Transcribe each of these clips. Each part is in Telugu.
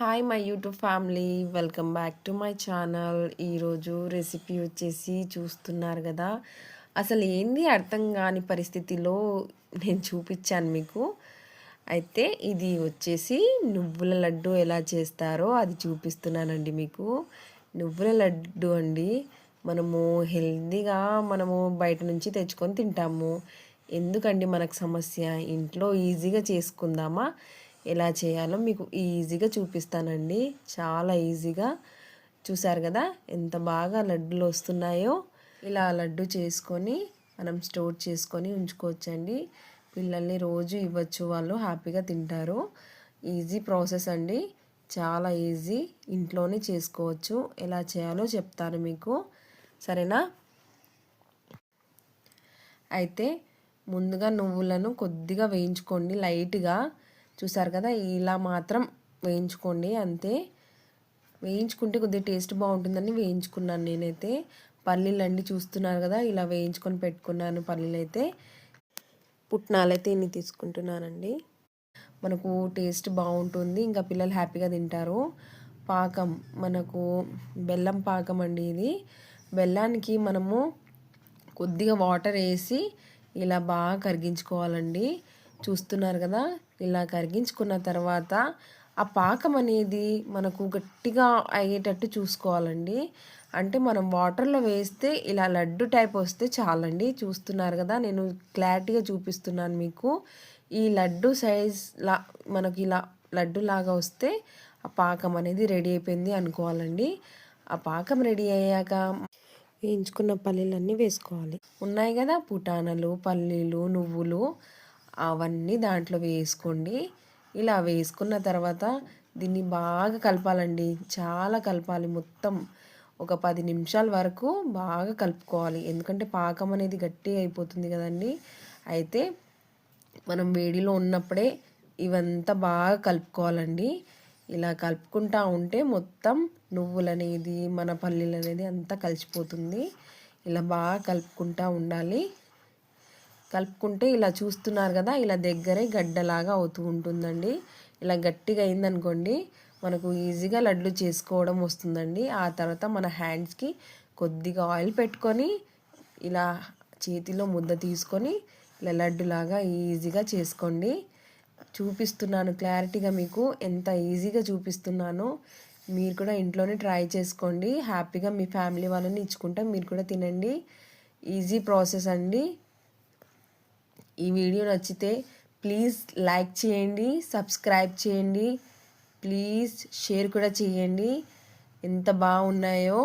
Hi my YouTube family welcome back to my channel ఈరోజు రెసిపీ వచ్చేసి చూస్తున్నారు కదా. అసలు ఏంది అర్థం కాని పరిస్థితిలో నేను చూపించాను మీకు. అయితే ఇది వచ్చేసి నువ్వుల లడ్డు ఎలా చేస్తారో అది చూపిస్తున్నానండి మీకు. నువ్వుల లడ్డు అండి. మనము హెల్తీగా మనము బయట నుంచి తెచ్చుకొని తింటాము. ఎందుకండి మనకు సమస్య? ఇంట్లో ఈజీగా చేసుకుందామా? ఎలా చేయాలో మీకు ఈజీగా చూపిస్తానండి. చాలా ఈజీగా చూసారు కదా ఎంత బాగా లడ్డులు వస్తున్నాయో. ఇలా లడ్డు చేసుకొని మనం స్టోర్ చేసుకొని ఉంచుకోవచ్చండి. పిల్లల్ని రోజు ఇవ్వచ్చు వాళ్ళు హ్యాపీగా తింటారు. ఈజీ ప్రాసెస్ అండి. చాలా ఈజీ. ఇంట్లోనే చేసుకోవచ్చు. ఎలా చేయాలో చెప్తాను మీకు. సరేనా? అయితే ముందుగా నువ్వులను కొద్దిగా వేయించుకోండి. లైట్గా చూసారు కదా ఇలా మాత్రం వేయించుకోండి అంతే. వేయించుకుంటే కొద్దిగా టేస్ట్ బాగుంటుందని వేయించుకున్నాను నేనైతే. పల్లీలు అండి చూస్తున్నారు కదా ఇలా వేయించుకొని పెట్టుకున్నాను పల్లీలు అయితే పుట్నాలైతే ఇన్ని తీసుకుంటున్నానండి. మనకు టేస్ట్ బాగుంటుంది ఇంకా పిల్లలు హ్యాపీగా తింటారు. పాకం మనకు బెల్లం పాకం అండి ఇది. బెల్లానికి మనము కొద్దిగా వాటర్ వేసి ఇలా బాగా కరిగించుకోవాలండి. చూస్తున్నారు కదా? ఇలా కరిగించుకున్న తర్వాత ఆ పాకం అనేది మనకు గట్టిగా అయ్యేటట్టు చూసుకోవాలండి. అంటే మనం వాటర్లో వేస్తే ఇలా లడ్డు టైప్ వస్తే చాలండి. చూస్తున్నారు కదా? నేను క్లారిటీగా చూపిస్తున్నాను మీకు. ఈ లడ్డు సైజ్ లా మనకి ఇలా లడ్డు లాగా వస్తే ఆ పాకం అనేది రెడీ అయిపోయింది అనుకోవాలండి. ఆ పాకం రెడీ అయ్యాక వేయించుకున్న పల్లీలన్నీ వేసుకోవాలి. ఉన్నాయి కదా? పుటానలు పల్లీలు నువ్వులు. అవన్నీ దాంట్లో వేసుకోండి. ఇలా వేసుకున్న తర్వాత దీన్ని బాగా కలపాలండి. చాలా కలపాలి. మొత్తం ఒక పది నిమిషాల వరకు బాగా కలుపుకోవాలి. ఎందుకంటే పాకం అనేది గట్టి అయిపోతుంది కదండి. అయితే మనం వేడిలో ఉన్నప్పుడే ఇవంతా బాగా కలుపుకోవాలండి. ఇలా కలుపుకుంటా ఉంటే మొత్తం నువ్వులు అనేది మన పల్లీలు అనేది అంతా కలిసిపోతుంది. ఇలా బాగా కలుపుకుంటా ఉండాలి. కలుపుకుంటే ఇలా చూస్తున్నారు కదా ఇలా దగ్గరే గడ్డలాగా అవుతూ ఉంటుందండి. ఇలా గట్టిగా అయిందనుకోండి మనకు ఈజీగా లడ్లు చేసుకోవడం వస్తుందండి. ఆ తర్వాత మన హ్యాండ్స్కి కొద్దిగా ఆయిల్ పెట్టుకొని ఇలా చేతిలో ముద్ద తీసుకొని ఇలా లడ్డులాగా ఈజీగా చేసుకోండి. చూపిస్తున్నాను క్లారిటీగా మీకు ఎంత ఈజీగా చూపిస్తున్నానో మీరు కూడా ఇంట్లోనే ట్రై చేసుకోండి. హ్యాపీగా మీ ఫ్యామిలీ వాళ్ళని ఇచ్చుకుంటే మీరు కూడా తినండి. ఈజీ ప్రాసెస్ అండి. ఈ వీడియో నచ్చితే ప్లీజ్ లైక్ చేయండి సబ్స్క్రైబ్ చేయండి ప్లీజ్ షేర్ కూడా చేయండి. ఎంత బాగున్నాయో.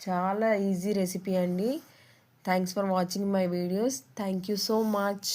చాలా ఈజీ రెసిపీ అండి. Thanks for watching my videos thank you so much